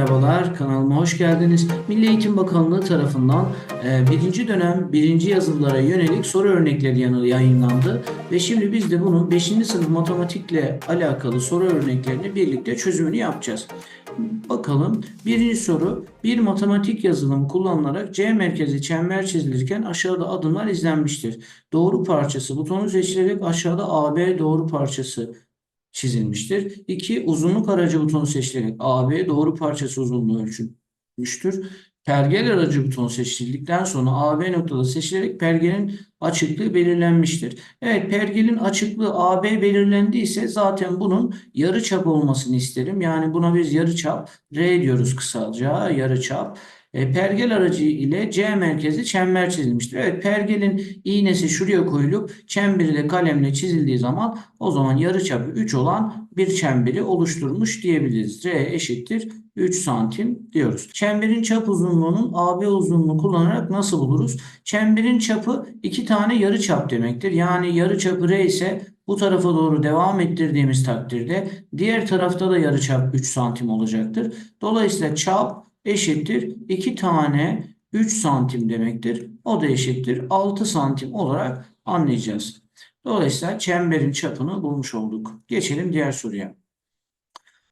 merhabalar, kanalıma hoş geldiniz. Milli Eğitim Bakanlığı tarafından e, birinci dönem birinci yazılılara yönelik soru örnekleri yayınlandı. Ve şimdi biz de bunun 5. sınıf matematikle alakalı soru örneklerini birlikte çözümünü yapacağız. Bakalım birinci soru bir matematik yazılımı kullanılarak C merkezi çember çizilirken aşağıda adımlar izlenmiştir. Doğru parçası butonu seçilerek aşağıda AB doğru parçası çizilmiştir. 2. Uzunluk aracı butonu seçilerek AB doğru parçası uzunluğu ölçülmüştür. Pergel aracı butonu seçildikten sonra AB noktada seçilerek pergelin açıklığı belirlenmiştir. Evet pergelin açıklığı AB belirlendiyse zaten bunun yarıçap olmasını isterim. Yani buna biz yarıçap R diyoruz kısaca yarıçap. E, pergel aracı ile C merkezi çember çizilmiştir. Evet pergelin iğnesi şuraya koyulup çemberi de kalemle çizildiği zaman o zaman yarıçapı 3 olan bir çemberi oluşturmuş diyebiliriz. R eşittir 3 santim diyoruz. Çemberin çap uzunluğunun AB uzunluğunu kullanarak nasıl buluruz? Çemberin çapı iki tane yarıçap demektir. Yani yarıçapı R ise bu tarafa doğru devam ettirdiğimiz takdirde diğer tarafta da yarıçap 3 santim olacaktır. Dolayısıyla çap eşittir 2 tane 3 santim demektir. O da eşittir 6 santim olarak anlayacağız. Dolayısıyla çemberin çapını bulmuş olduk. Geçelim diğer soruya.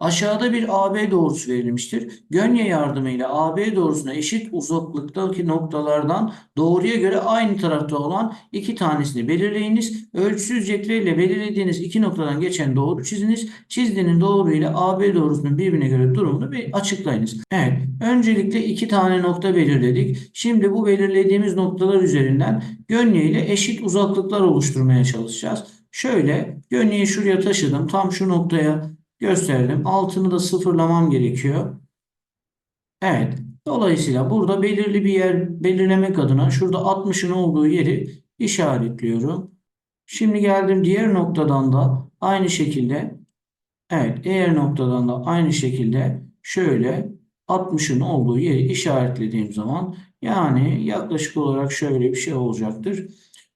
Aşağıda bir AB doğrusu verilmiştir. Gönye yardımıyla AB doğrusuna eşit uzaklıktaki noktalardan doğruya göre aynı tarafta olan iki tanesini belirleyiniz. Ölçüsüz cetveyle belirlediğiniz iki noktadan geçen doğru çiziniz. Çizdiğinin doğru ile AB doğrusunun birbirine göre durumunu bir açıklayınız. Evet, öncelikle iki tane nokta belirledik. Şimdi bu belirlediğimiz noktalar üzerinden gönye ile eşit uzaklıklar oluşturmaya çalışacağız. Şöyle gönyeyi şuraya taşıdım. Tam şu noktaya gösterdim. Altını da sıfırlamam gerekiyor. Evet. Dolayısıyla burada belirli bir yer belirlemek adına şurada 60'ın olduğu yeri işaretliyorum. Şimdi geldim diğer noktadan da aynı şekilde evet diğer noktadan da aynı şekilde şöyle 60'ın olduğu yeri işaretlediğim zaman yani yaklaşık olarak şöyle bir şey olacaktır.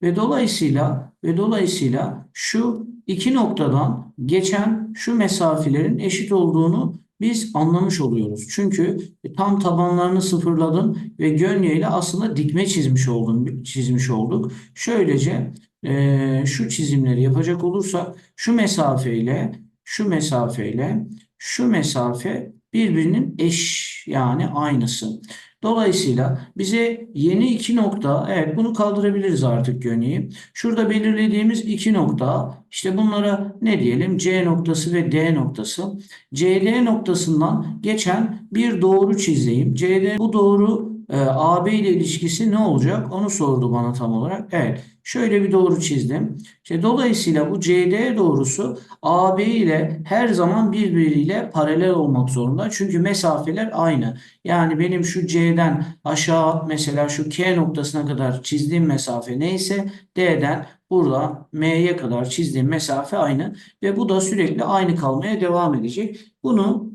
Ve dolayısıyla ve dolayısıyla şu iki noktadan geçen şu mesafelerin eşit olduğunu biz anlamış oluyoruz. Çünkü tam tabanlarını sıfırladım ve gönye ile aslında dikme çizmiş oldum, çizmiş olduk. Şöylece eee, şu çizimleri yapacak olursak şu mesafeyle şu mesafeyle şu mesafe birbirinin eş yani aynısı. Dolayısıyla bize yeni iki nokta, evet bunu kaldırabiliriz artık gönyeyi. Şurada belirlediğimiz iki nokta, işte bunlara ne diyelim? C noktası ve D noktası. CD noktasından geçen bir doğru çizeyim. CD bu doğru e, AB ile ilişkisi ne olacak? Onu sordu bana tam olarak. Evet. Şöyle bir doğru çizdim. İşte dolayısıyla bu CD doğrusu AB ile her zaman birbiriyle paralel olmak zorunda. Çünkü mesafeler aynı. Yani benim şu C'den aşağı mesela şu K noktasına kadar çizdiğim mesafe neyse D'den burada M'ye kadar çizdiğim mesafe aynı ve bu da sürekli aynı kalmaya devam edecek. Bunu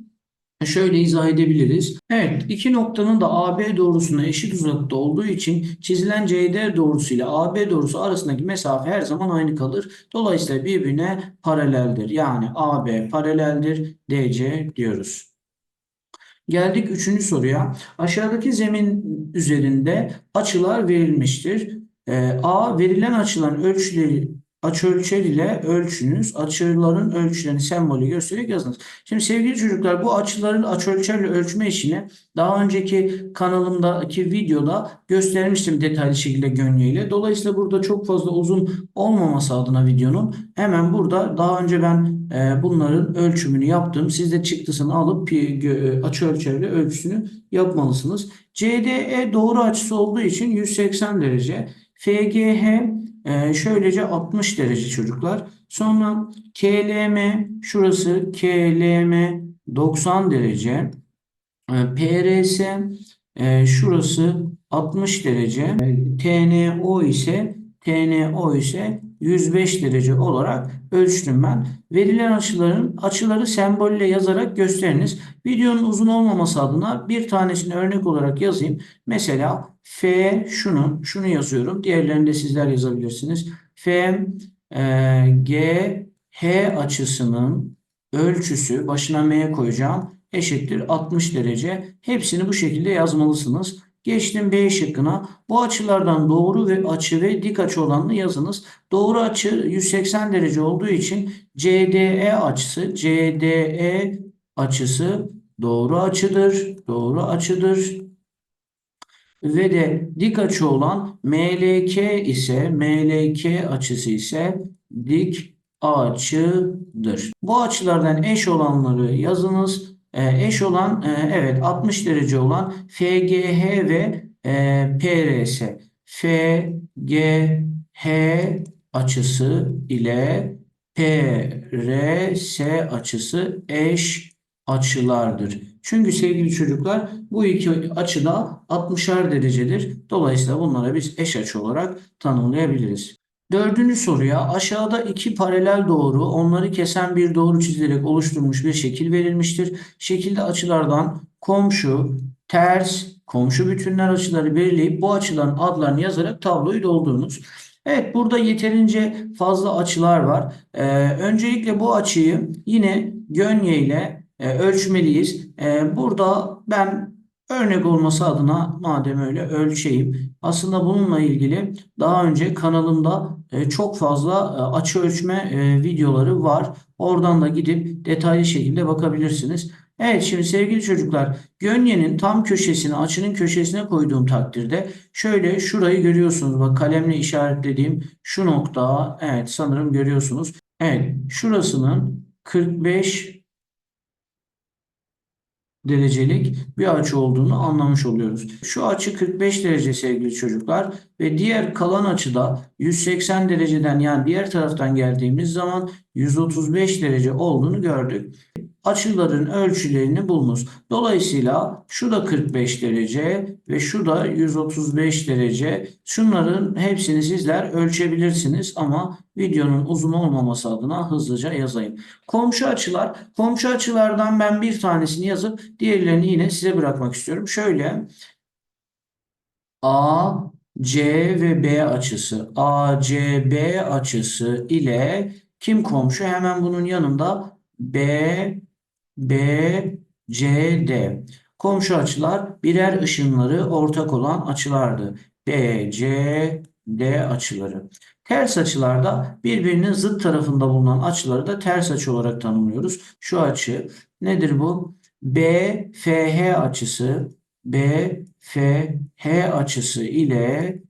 Şöyle izah edebiliriz. Evet, iki noktanın da AB doğrusuna eşit uzaklıkta olduğu için çizilen CD doğrusu ile AB doğrusu arasındaki mesafe her zaman aynı kalır. Dolayısıyla birbirine paraleldir. Yani AB paraleldir DC diyoruz. Geldik üçüncü soruya. Aşağıdaki zemin üzerinde açılar verilmiştir. Ee, A verilen açıların ölçüleri açıölçer ile ölçünüz. Açıların ölçülerini sembolü göstererek yazınız. Şimdi sevgili çocuklar bu açıların açıölçerle ölçme işini daha önceki kanalımdaki videoda göstermiştim detaylı şekilde gönyeyle. Dolayısıyla burada çok fazla uzun olmaması adına videonun hemen burada daha önce ben e, bunların ölçümünü yaptım. Siz de çıktısını alıp açıölçerle ölçüsünü yapmalısınız. CDE doğru açısı olduğu için 180 derece. FGH ee, şöylece 60 derece çocuklar. Sonra KLM şurası KLM 90 derece. Ee, PRS e, şurası 60 derece. TNO ise TNO ise 105 derece olarak ölçtüm ben. Verilen açıların açıları sembolle yazarak gösteriniz. Videonun uzun olmaması adına bir tanesini örnek olarak yazayım. Mesela F şunu, şunu yazıyorum. Diğerlerini de sizler yazabilirsiniz. F e, G H açısının ölçüsü başına M koyacağım. eşittir 60 derece. Hepsini bu şekilde yazmalısınız. Geçtim B şıkkına. Bu açılardan doğru ve açı ve dik açı olanını yazınız. Doğru açı 180 derece olduğu için CDE açısı, CDE açısı doğru açıdır. Doğru açıdır. Ve de dik açı olan MLK ise MLK açısı ise dik açıdır. Bu açılardan eş olanları yazınız. Ee, eş olan e, evet 60 derece olan FGH ve e, PRS. FGH açısı ile PRS açısı eş açılardır. Çünkü sevgili çocuklar bu iki açı da 60'ar derecedir. Dolayısıyla bunlara biz eş açı olarak tanımlayabiliriz. Dördüncü soruya aşağıda iki paralel doğru onları kesen bir doğru çizilerek oluşturulmuş bir şekil verilmiştir. Şekilde açılardan komşu, ters, komşu bütünler açıları belirleyip bu açıların adlarını yazarak tabloyu doldurunuz. Evet burada yeterince fazla açılar var. Ee, öncelikle bu açıyı yine gönye ile e, ölçmeliyiz. E, burada ben örnek olması adına madem öyle ölçeyim. Aslında bununla ilgili daha önce kanalımda e, çok fazla e, açı ölçme e, videoları var. Oradan da gidip detaylı şekilde bakabilirsiniz. Evet şimdi sevgili çocuklar gönyenin tam köşesine açının köşesine koyduğum takdirde şöyle şurayı görüyorsunuz. Bak kalemle işaretlediğim şu nokta evet sanırım görüyorsunuz. Evet şurasının 45 derecelik bir açı olduğunu anlamış oluyoruz. Şu açı 45 derece sevgili çocuklar ve diğer kalan açıda 180 dereceden yani diğer taraftan geldiğimiz zaman 135 derece olduğunu gördük. Açıların ölçülerini bulunuz. Dolayısıyla şu da 45 derece ve şu da 135 derece. Şunların hepsini sizler ölçebilirsiniz ama videonun uzun olmaması adına hızlıca yazayım. Komşu açılar. Komşu açılardan ben bir tanesini yazıp diğerlerini yine size bırakmak istiyorum. Şöyle A, C ve B açısı. A, C, B açısı ile kim komşu? Hemen bunun yanında B, B, C, D. Komşu açılar birer ışınları ortak olan açılardı. B, C, D açıları. Ters açılarda birbirinin zıt tarafında bulunan açıları da ters açı olarak tanımlıyoruz. Şu açı nedir bu? B, FH açısı, B, FH açısı ile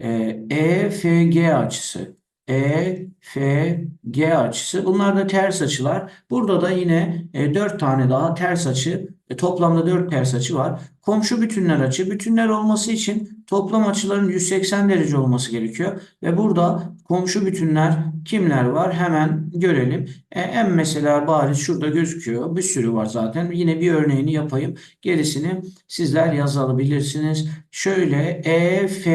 e, EFG açısı. EFG açısı. Bunlar da ters açılar. Burada da yine e, 4 tane daha ters açı. E, toplamda 4 ters açı var. Komşu bütünler açı. Bütünler olması için toplam açıların 180 derece olması gerekiyor. Ve burada komşu bütünler kimler var? Hemen görelim. E, en mesela bariz şurada gözüküyor. Bir sürü var zaten. Yine bir örneğini yapayım. Gerisini sizler yazabilirsiniz. Şöyle EF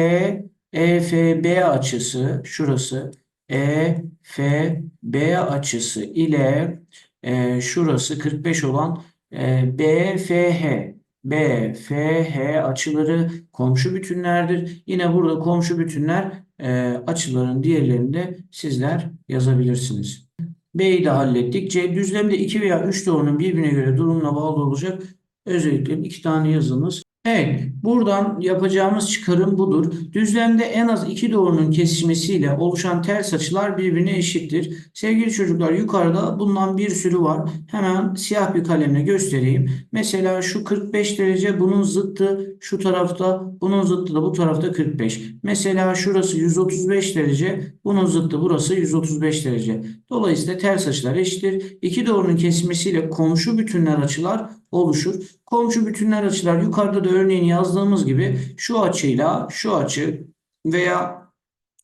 EFB açısı şurası EFB açısı ile e, şurası 45 olan e, BFH BFH açıları komşu bütünlerdir. Yine burada komşu bütünler e, açıların diğerlerini de sizler yazabilirsiniz. B'yi de hallettik. C düzlemde 2 veya 3 doğrunun birbirine göre durumuna bağlı olacak. Özellikle iki tane yazınız. Evet, buradan yapacağımız çıkarım budur. Düzlemde en az iki doğrunun kesişmesiyle oluşan ters açılar birbirine eşittir. Sevgili çocuklar yukarıda bundan bir sürü var. Hemen siyah bir kalemle göstereyim. Mesela şu 45 derece bunun zıttı şu tarafta, bunun zıttı da bu tarafta 45. Mesela şurası 135 derece, bunun zıttı burası 135 derece. Dolayısıyla ters açılar eşittir. İki doğrunun kesişmesiyle komşu bütünler açılar oluşur. Komşu bütünler açılar yukarıda da örneğini yazdığımız gibi şu açıyla şu açı veya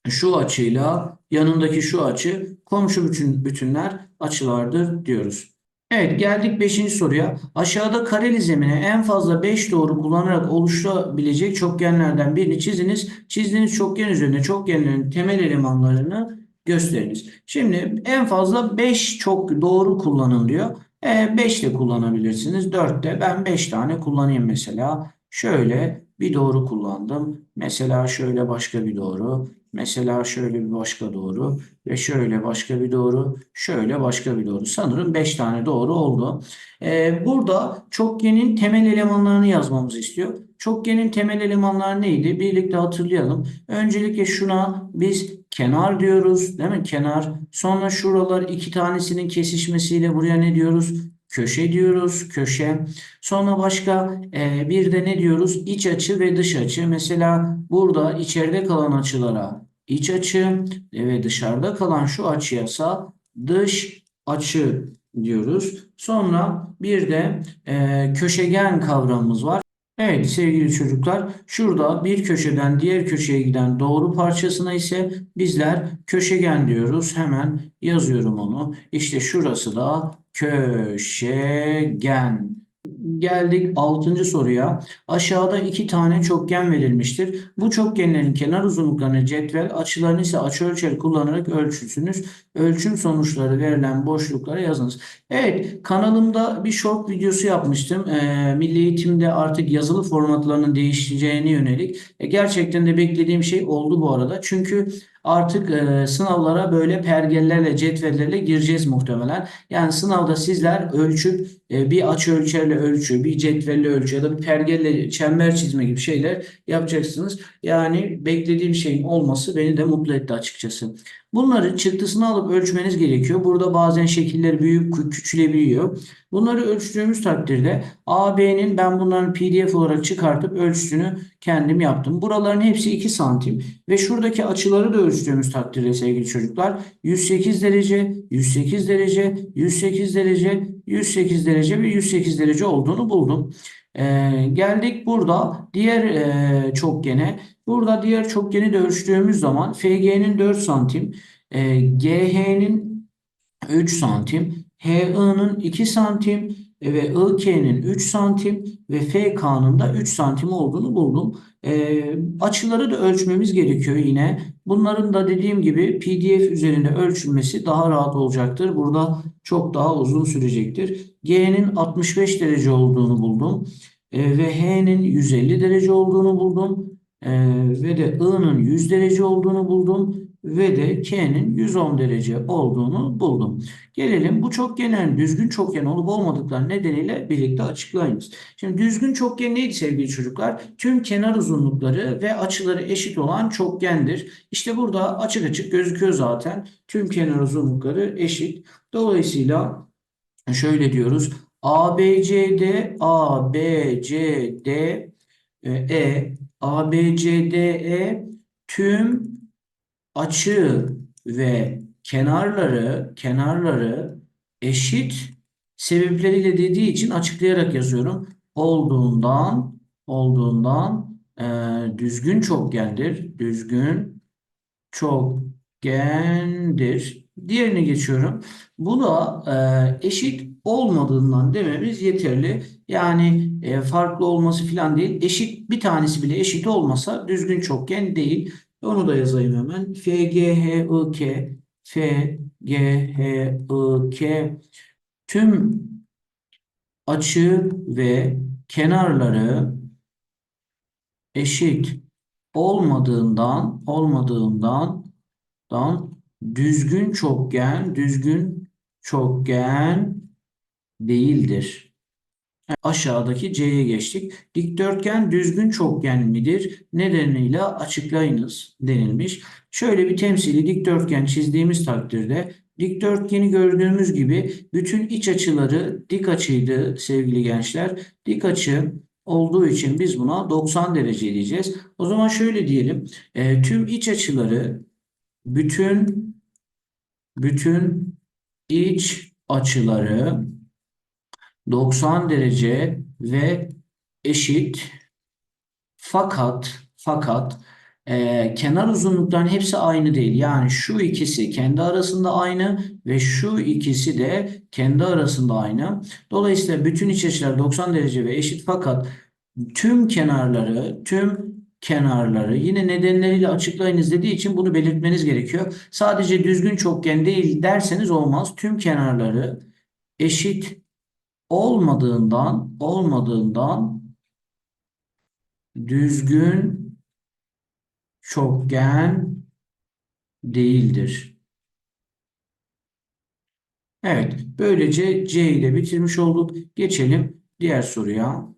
şu açıyla yanındaki şu açı komşu bütün bütünler açılardır diyoruz. Evet geldik 5. soruya. Aşağıda kareli zemine en fazla 5 doğru kullanarak oluşabilecek çokgenlerden birini çiziniz. Çizdiğiniz çokgen üzerinde çokgenlerin temel elemanlarını gösteriniz. Şimdi en fazla 5 çok doğru kullanın diyor. E, 5 de kullanabilirsiniz. 4 de ben 5 tane kullanayım mesela. Şöyle bir doğru kullandım. Mesela şöyle başka bir doğru. Mesela şöyle bir başka doğru ve şöyle başka bir doğru, şöyle başka bir doğru. Sanırım 5 tane doğru oldu. Ee, burada çokgenin temel elemanlarını yazmamızı istiyor. Çokgenin temel elemanları neydi? Birlikte hatırlayalım. Öncelikle şuna biz kenar diyoruz, değil mi? Kenar. Sonra şuralar iki tanesinin kesişmesiyle buraya ne diyoruz? Köşe diyoruz, köşe. Sonra başka e, bir de ne diyoruz? İç açı ve dış açı. Mesela burada içeride kalan açılara iç açı ve dışarıda kalan şu açıyasa dış açı diyoruz. Sonra bir de e, köşegen kavramımız var. Evet sevgili çocuklar şurada bir köşeden diğer köşeye giden doğru parçasına ise bizler köşegen diyoruz. Hemen yazıyorum onu. İşte şurası da köşegen. Geldik 6. soruya. Aşağıda iki tane çokgen verilmiştir. Bu çokgenlerin kenar uzunluklarını cetvel, açılarını ise açıölçer kullanarak ölçüsünüz. Ölçüm sonuçları verilen boşluklara yazınız. Evet, kanalımda bir short videosu yapmıştım. Ee, Milli Eğitim'de artık yazılı formatlarının değişeceğine yönelik. E, gerçekten de beklediğim şey oldu bu arada. Çünkü artık e, sınavlara böyle pergellerle, cetvellerle gireceğiz muhtemelen. Yani sınavda sizler ölçüp e, bir açı ölçerle ölçü, bir cetvelle ölçü ya da bir pergelle çember çizme gibi şeyler yapacaksınız. Yani beklediğim şeyin olması beni de mutlu etti açıkçası. Bunları çıktısını alıp ölçmeniz gerekiyor. Burada bazen şekiller büyük küçülebiliyor. Bunları ölçtüğümüz takdirde AB'nin ben bunların PDF olarak çıkartıp ölçüsünü kendim yaptım. Buraların hepsi 2 santim ve şuradaki açıları da ölçtüğümüz takdirde sevgili çocuklar 108 derece, 108 derece, 108 derece, 108 derece ve 108 derece olduğunu buldum. Ee, geldik burada diğer e, çokgene. Burada diğer çokgeni de ölçtüğümüz zaman FG'nin 4 santim, e, GH'nin 3 santim, HI'nin 2 santim ve IK'nin 3 santim ve FK'nın da 3 santim olduğunu buldum. E, açıları da ölçmemiz gerekiyor yine. Bunların da dediğim gibi PDF üzerinde ölçülmesi daha rahat olacaktır. Burada çok daha uzun sürecektir. G'nin 65 derece olduğunu buldum. E, ve H'nin 150 derece olduğunu buldum. E, ve de I'nın 100 derece olduğunu buldum. Ve de K'nin 110 derece olduğunu buldum. Gelelim bu çokgenlerin düzgün çokgen olup olmadıkları nedeniyle birlikte açıklayınız. Şimdi düzgün çokgen neydi sevgili çocuklar? Tüm kenar uzunlukları ve açıları eşit olan çokgendir. İşte burada açık açık gözüküyor zaten. Tüm kenar uzunlukları eşit. Dolayısıyla şöyle diyoruz. ABCD ABCD E ABCDE tüm açı ve kenarları kenarları eşit sebepleriyle dediği için açıklayarak yazıyorum. Olduğundan olduğundan e, düzgün çokgendir. Düzgün çokgendir. Diğerine geçiyorum. Bu da e, eşit olmadığından dememiz yeterli. Yani e, farklı olması falan değil. Eşit bir tanesi bile eşit olmasa düzgün çokgen değil. Onu da yazayım hemen. FGHIK FGHIK tüm açı ve kenarları eşit olmadığından olmadığından dan düzgün çokgen düzgün çokgen değildir. Aşağıdaki C'ye geçtik. Dikdörtgen düzgün çokgen midir? Nedeniyle açıklayınız denilmiş. Şöyle bir temsili dikdörtgen çizdiğimiz takdirde dikdörtgeni gördüğümüz gibi bütün iç açıları dik açıydı sevgili gençler. Dik açı olduğu için biz buna 90 derece diyeceğiz. O zaman şöyle diyelim. E, tüm iç açıları bütün bütün iç açıları 90 derece ve eşit fakat fakat e, kenar uzunlukların hepsi aynı değil. Yani şu ikisi kendi arasında aynı ve şu ikisi de kendi arasında aynı. Dolayısıyla bütün iç açılar 90 derece ve eşit fakat tüm kenarları tüm kenarları yine nedenleriyle açıklayınız dediği için bunu belirtmeniz gerekiyor. Sadece düzgün çokgen değil derseniz olmaz. Tüm kenarları eşit olmadığından olmadığından düzgün çokgen değildir. Evet, böylece C ile bitirmiş olduk. Geçelim diğer soruya.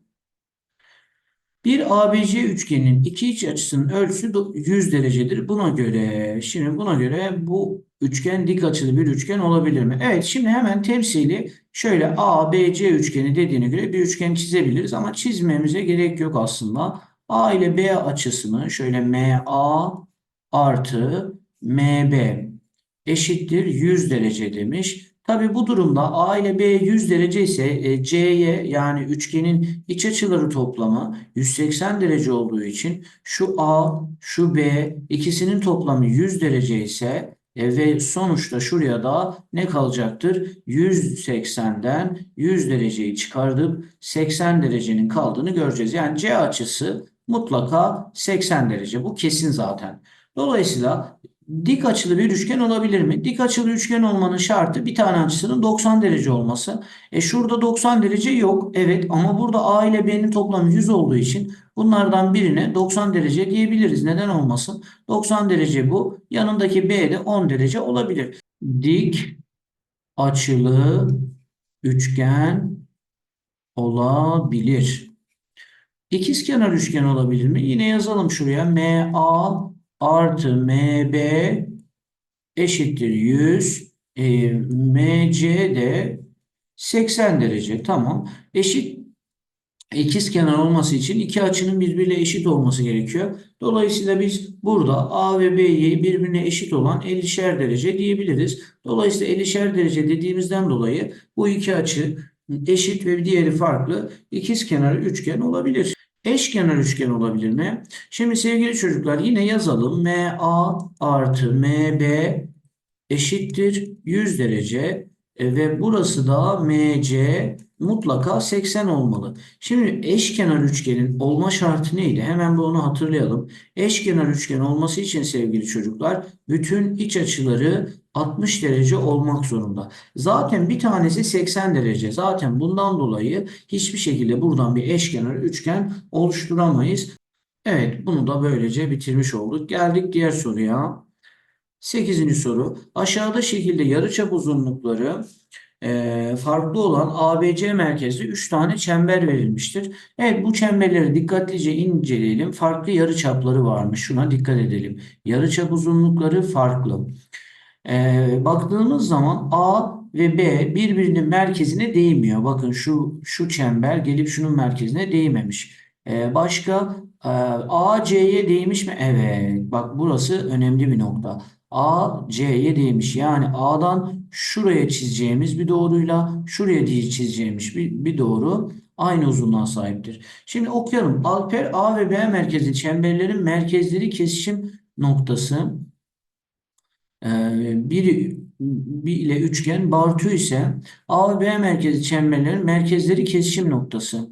Bir ABC üçgeninin iki iç açısının ölçüsü do- 100 derecedir. Buna göre, şimdi buna göre bu üçgen dik açılı bir üçgen olabilir mi? Evet, şimdi hemen temsili şöyle ABC üçgeni dediğine göre bir üçgen çizebiliriz ama çizmemize gerek yok aslında. A ile B açısını şöyle MA artı MB eşittir 100 derece demiş. Tabi bu durumda A ile B 100 derece ise e, C'ye yani üçgenin iç açıları toplamı 180 derece olduğu için şu A, şu B ikisinin toplamı 100 derece ise e, ve sonuçta şuraya da ne kalacaktır? 180'den 100 dereceyi çıkardıp 80 derecenin kaldığını göreceğiz. Yani C açısı mutlaka 80 derece. Bu kesin zaten. Dolayısıyla dik açılı bir üçgen olabilir mi? Dik açılı üçgen olmanın şartı bir tane açısının 90 derece olması. E şurada 90 derece yok. Evet ama burada A ile B'nin toplamı 100 olduğu için bunlardan birine 90 derece diyebiliriz. Neden olmasın? 90 derece bu. Yanındaki B de 10 derece olabilir. Dik açılı üçgen olabilir. İkizkenar üçgen olabilir mi? Yine yazalım şuraya. MA artı MB eşittir 100. E, MC de 80 derece. Tamam. Eşit ikizkenar olması için iki açının birbiriyle eşit olması gerekiyor. Dolayısıyla biz burada A ve B'yi birbirine eşit olan 50'şer derece diyebiliriz. Dolayısıyla 50'şer derece dediğimizden dolayı bu iki açı eşit ve diğeri farklı ikizkenar üçgen olabilir. Eşkenar üçgen olabilir mi? Şimdi sevgili çocuklar yine yazalım. MA artı MB eşittir 100 derece E, ve burası da MC mutlaka 80 olmalı. Şimdi eşkenar üçgenin olma şartı neydi? Hemen bunu hatırlayalım. Eşkenar üçgen olması için sevgili çocuklar bütün iç açıları 60 derece olmak zorunda. Zaten bir tanesi 80 derece. Zaten bundan dolayı hiçbir şekilde buradan bir eşkenar üçgen oluşturamayız. Evet, bunu da böylece bitirmiş olduk. Geldik diğer soruya. 8. soru. Aşağıda şekilde yarıçap uzunlukları e, farklı olan ABC merkezli 3 tane çember verilmiştir. Evet bu çemberleri dikkatlice inceleyelim. Farklı yarıçapları varmış. Şuna dikkat edelim. Yarıçap uzunlukları farklı. E, baktığımız zaman A ve B birbirinin merkezine değmiyor. Bakın şu şu çember gelip şunun merkezine değmemiş. E, başka e, A C'ye değmiş mi? Evet. Bak burası önemli bir nokta. A C'ye değmiş. Yani A'dan şuraya çizeceğimiz bir doğruyla şuraya çizeceğimiz bir, bir doğru aynı uzunluğa sahiptir. Şimdi okuyalım. Alper A ve B merkezi çemberlerin merkezleri kesişim noktası. Ee, bir, bir ile üçgen Bartu ise A ve B merkezi çemberlerin merkezleri kesişim noktası.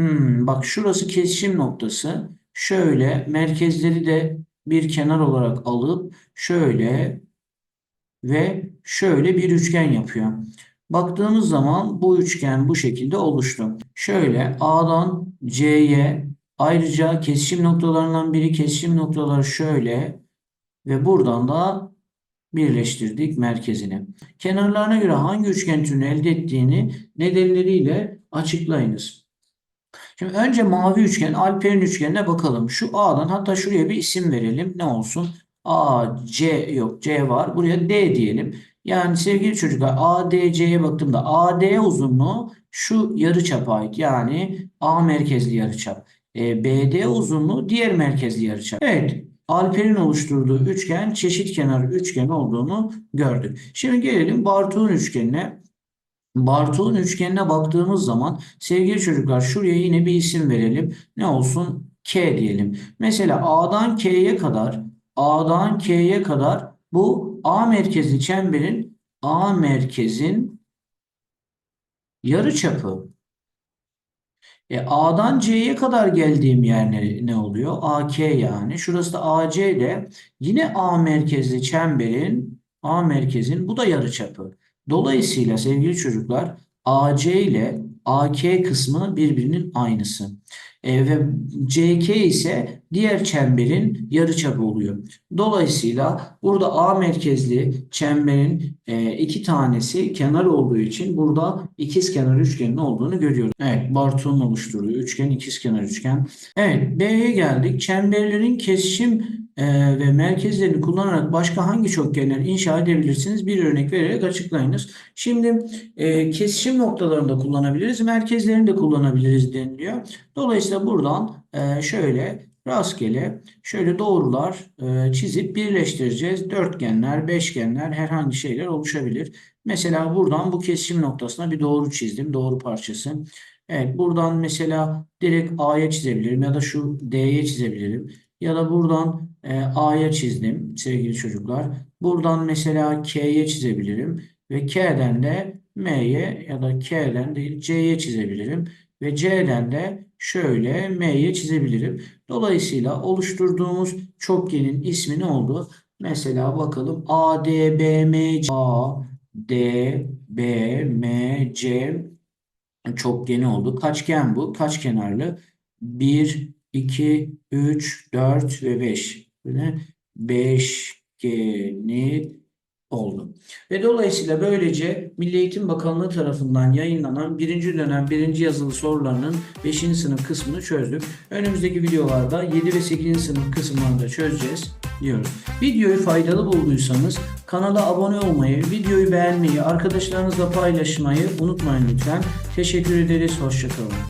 Hmm, bak şurası kesişim noktası. Şöyle merkezleri de bir kenar olarak alıp şöyle ve şöyle bir üçgen yapıyor. Baktığımız zaman bu üçgen bu şekilde oluştu. Şöyle A'dan C'ye ayrıca kesişim noktalarından biri kesişim noktaları şöyle ve buradan da birleştirdik merkezini. Kenarlarına göre hangi üçgen türünü elde ettiğini nedenleriyle açıklayınız. Şimdi önce mavi üçgen, Alper'in üçgenine bakalım. Şu A'dan hatta şuraya bir isim verelim. Ne olsun? A, C yok C var. Buraya D diyelim. Yani sevgili çocuklar ADC'ye baktığımda AD uzunluğu şu yarıçapa ait. Yani A merkezli yarıçap. E, BD uzunluğu diğer merkezli yarıçap. Evet. Alper'in oluşturduğu üçgen çeşit kenar üçgen olduğunu gördük. Şimdi gelelim Bartuğ'un üçgenine. Bartuğ'un üçgenine baktığımız zaman sevgili çocuklar şuraya yine bir isim verelim. Ne olsun? K diyelim. Mesela A'dan K'ye kadar A'dan K'ye kadar bu A merkezli çemberin A merkezin yarıçapı. E, A'dan C'ye kadar geldiğim yer ne, ne oluyor? AK yani. Şurası da AC de yine A merkezli çemberin A merkezin bu da yarıçapı. Dolayısıyla sevgili çocuklar AC ile AK kısmı birbirinin aynısı. E, ve CK ise diğer çemberin yarıçapı oluyor. Dolayısıyla burada A merkezli çemberin e, iki tanesi kenar olduğu için burada ikizkenar üçgenin olduğunu görüyoruz. Evet, Bartu'nun oluşturduğu üçgen ikizkenar üçgen. Evet, B'ye geldik. Çemberlerin kesişim e, ve merkezlerini kullanarak başka hangi çokgenler inşa edebilirsiniz? Bir örnek vererek açıklayınız. Şimdi e, kesişim noktalarında kullanabiliriz, merkezlerini de kullanabiliriz deniliyor. Dolayısıyla buradan e, şöyle rastgele şöyle doğrular e, çizip birleştireceğiz. Dörtgenler, beşgenler, herhangi şeyler oluşabilir. Mesela buradan bu kesişim noktasına bir doğru çizdim. Doğru parçası. Evet buradan mesela direkt A'ya çizebilirim ya da şu D'ye çizebilirim. Ya da buradan e, A'ya çizdim sevgili çocuklar. Buradan mesela K'ye çizebilirim. Ve K'den de M'ye ya da K'den değil C'ye çizebilirim. Ve C'den de şöyle M'ye çizebilirim. Dolayısıyla oluşturduğumuz çokgenin ismi ne oldu? Mesela bakalım A, D, B, M, C. A, D, B, M, C çokgeni oldu. Kaçgen bu? Kaç kenarlı? 1, 2, 3, 4 ve 5. Böyle beşgeni oldu. Ve dolayısıyla böylece Milli Eğitim Bakanlığı tarafından yayınlanan birinci dönem birinci yazılı sorularının 5. sınıf kısmını çözdük. Önümüzdeki videolarda 7 ve 8. sınıf kısımlarını da çözeceğiz diyoruz. Videoyu faydalı bulduysanız kanala abone olmayı, videoyu beğenmeyi, arkadaşlarınızla paylaşmayı unutmayın lütfen. Teşekkür ederiz. Hoşçakalın.